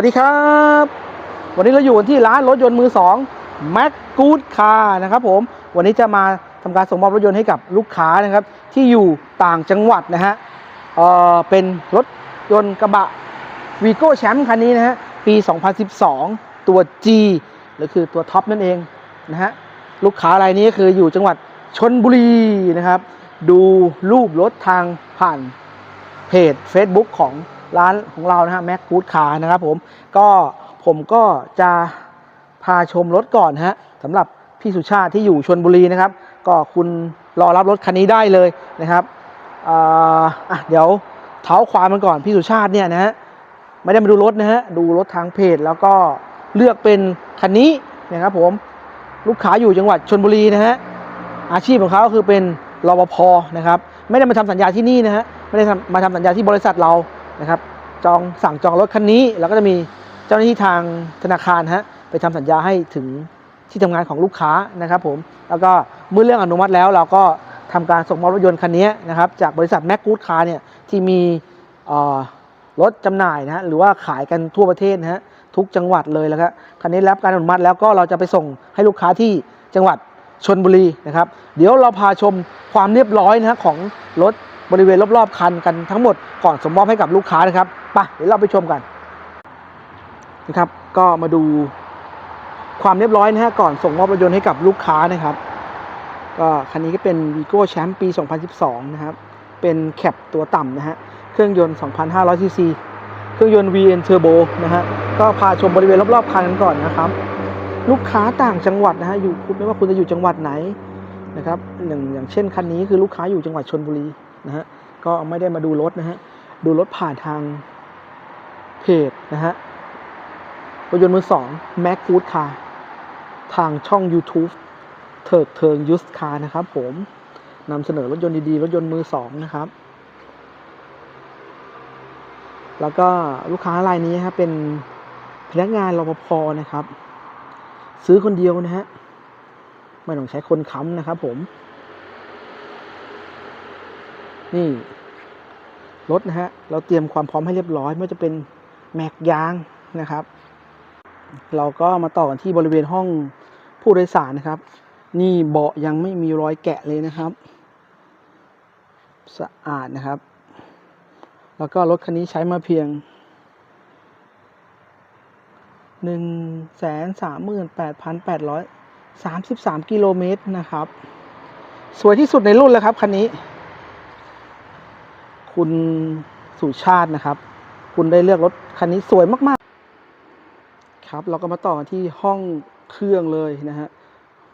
วัสดีครับ วันนี้เราอยู่ที่ร้านรถยนต์มือสอง Mac Good Car นะครับผมวันนี้จะมาทำการส่งมอบรถยนต์ให้กับลูกค้านะครับ ที่อยู่ต่างจังหวัดนะฮะเออเป็นรถยนต์กระบะวีโก้แชมป์คันนี้นะฮะปี 2012 ตัว G หรือคือตัวท็อปนั่นเองนะฮะลูกค้ารายนี้คืออยู่จังหวัดชนบุรีนะครับ ดูรูปรถทางผ่านเพจ Facebook ของ ร้านของเรานะฮะแม็กกูดคาร์นะครับผมก็ผมก็จะพาชมรถก่อนฮะสำหรับพี่สุชาติที่อยู่ชนบุรีนะครับ ก็คุณรอรับรถคันนี้ได้เลยนะครับอ่าอะเดี๋ยวเท้าความมันก่อนพี่สุชาติเนี่ยนะฮะไม่ได้มาดูรถนะฮะดูรถทางเพจแล้วก็เลือกเป็นคันนี้นะครับผมลูกค้าอยู่จังหวัดชนบุรีนะฮะอาชีพของเขาคือเป็นรปภนะครับ ไม่ได้มาทำสัญญาที่นี่นะฮะไม่ได้มาทำสัญญาที่บริษัทเรา นะครับจองสั่งจองรถคันนี้ แล้วก็จะมีเจ้าหน้าที่ทางธนาคารฮะไปทำสัญญาให้ถึงที่ทำงานของลูกค้านะครับผมแล้วก็เมื่อเรื่องอนุมัติแล้วเราก็ทำการส่งมอบรถยนต์คันนี้นะครับจากบริษัทแม็กกูดคาร์เนี่ยที่มีรถจำหน่ายนะฮะหรือว่าขายกันทั่วประเทศนะฮะทุกจังหวัดเลยแล้วครับคันนี้รับการอนุมัติแล้วก็เราจะไปส่งให้ลูกค้าที่จังหวัดชนบุรีนะครับ เดี๋ยวเราพาชมความเรียบร้อยนะฮะของรถ บริเวณรอบๆคันกันทั้งหมดก่อนสมมอบให้กับลูกค้านะครับไปเดี๋ยวเราไปชมกันนะครับ ก็มาดูความเรียบร้อยนะฮะก่อนส่งมอบรถยนต์ให้กับลูกค้านะครับ ก็คันนี้ก็เป็น Vigo Champ ปี 2012 นะครับ เป็นแคปตัวต่ำนะฮะเครื่องยนต์ 2,500 ซีซีเครื่องยนต์ VN Turbo นะฮะก็พาชมบริเวณรอบๆคันกันก่อนนะครับลูกค้าต่างจังหวัดนะฮะอยู่คุณไม่ว่าคุณจะอยู่จังหวัดไหนนะครับอย่างอย่างเช่นคันนี้คือลูกค้าอยู่จังหวัดชนบุรี นะฮะก็ไม่ได้มาดูรถนะฮะดูรถผ่านทางเพจนะฮะรถยนต์มือสอง Mac Good Car ทางช่อง YouTube เถิดเทิงยุสคานะครับผมนำเสนอรถยนต์ดีๆ รถยนต์มือสองนะครับ แล้วก็ลูกค้ารายนี้นะครับเป็นพนักงานรปภนะครับ ซื้อคนเดียวนะฮะไม่ต้องใช้คนค้ำนะครับผม นี่รถนะฮะ เราเตรียมความพร้อมให้เรียบร้อยไม่ว่าจะเป็นแม็กยางนะครับ เราก็มาต่อกันที่บริเวณห้องผู้โดยสารนะครับ นี่เบาะยังไม่มีรอยแกะเลยนะครับ สะอาดนะครับ แล้วก็รถคันนี้ใช้มาเพียงหนึ่งแสนสามหมื่นแปดพันแปดร้อยสามสิบสามกิโลเมตรนะครับ สวยที่สุดในรุ่นแล้วครับคันนี้ คุณสุชาตินะครับ คุณได้เลือกรถคันนี้สวยมากๆ ครับ เราก็มาต่อที่ห้องเครื่องเลยนะฮะ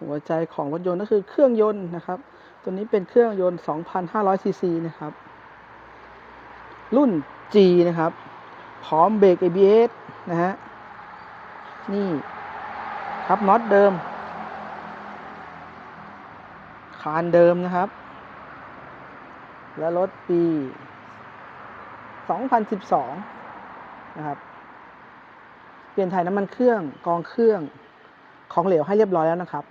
หัวใจของรถยนต์ก็คือเครื่องยนต์นะครับ ตัวนี้เป็นเครื่องยนต์ 2,500 ซีซีนะครับ รุ่น G นะครับ พร้อมเบรก ABS นะฮะ นี่ครับน็อตเดิม คานเดิมนะครับ และรถปี 2012 นะครับ เปลี่ยนถ่ายน้ำมันเครื่องกองเครื่องของเหลวให้เรียบร้อยแล้วนะครับ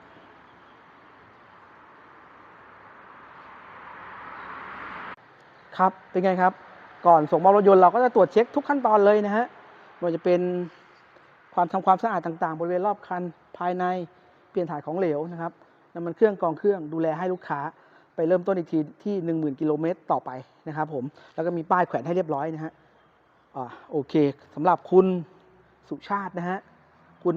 ครับ เป็นไงครับ ก่อนส่งมอบรถยนต์เราก็จะตรวจเช็คทุกขั้นตอนเลยนะฮะไม่ว่าจะเป็นความทำความสะอาดต่างๆ บริเวณรอบคันภายในเปลี่ยนถ่ายของเหลวนะครับน้ำมันเครื่องกองเครื่องดูแลให้ลูกค้า ไปเริ่มต้นอีกทีที่ 10,000 กิโลเมตรต่อไปนะครับผม แล้วก็มีป้ายแขวนให้เรียบร้อยนะฮะอ่าโอเคสำหรับคุณสุชาตินะฮะ คุณ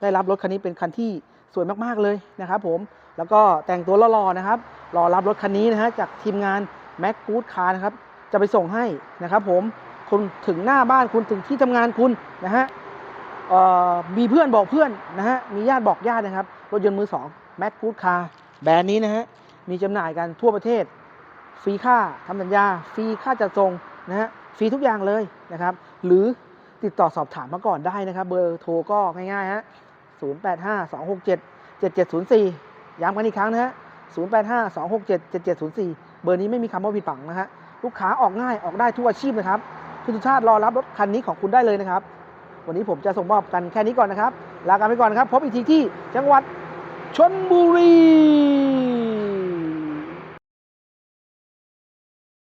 ได้รับรถคันนี้เป็นคันที่สวยมากๆเลยนะครับผม แล้วก็แต่งตัวหล่อๆนะครับ รอรับรถคันนี้นะฮะจากทีมงาน Mac Good Car นะครับ จะไปส่งให้นะครับผม คุณถึงหน้าบ้านคุณถึงที่ทำงานคุณนะฮะอ่อมีเพื่อนบอกเพื่อนนะฮะ มีญาติบอกญาตินะครับ รถยนต์มือสอง Mac Good Car แบรนด์นี้นะฮะ มีจำหน่ายกันทั่วประเทศ ฟรีค่าทำสัญญา ฟรีค่าจัดส่งนะฮะฟรีทุกอย่างเลยนะครับ หรือติดต่อสอบถามมาก่อนได้นะครับ เบอร์โทรก็ง่ายๆฮะ085 267 7704 ย้ำกันอีกครั้งนะฮะ085 267 7704 เบอร์นี้ไม่มีคำว่าผิดฝังนะฮะลูกค้าออกง่ายออกได้ทุกอาชีพนะครับคุณสุชาติรอรับรถคันนี้ของคุณได้เลยนะครับ วันนี้ผมจะส่งมอบกันแค่นี้ก่อนนะครับ ลากันไปก่อนนะครับ พบอีกทีที่จังหวัดชนบุรี